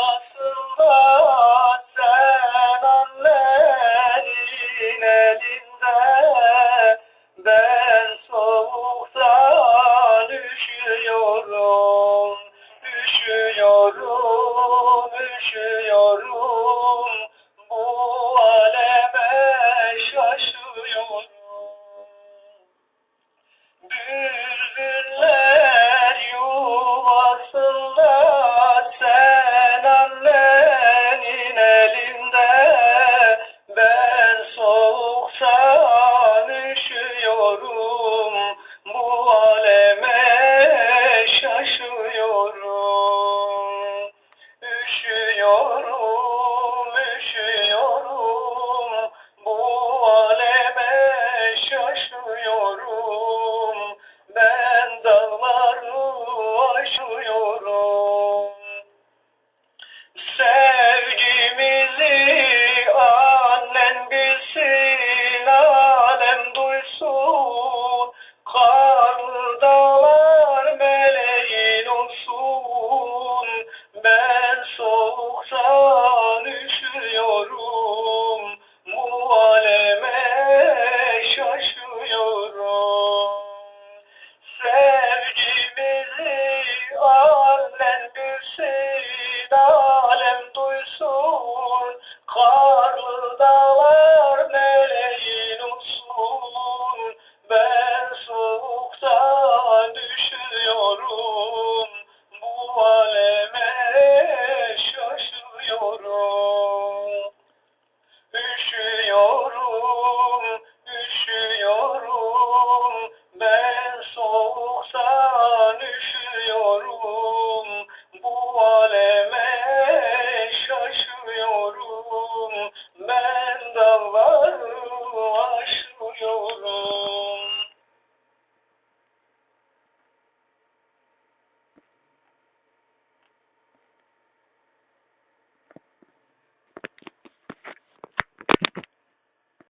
aslında sen annenin elinde ben soğukta üşüyorum üşüyorum üşüyorum. Bu aleme şaşıyorum. Bilmiyorum bilsin, alem duysun. Karlı dağlar meleğin olsun. Ben soğuktan düşüyorum. Bu aleme şaşıyorum. Üşüyorum, üşüyorum, ben soğuktan.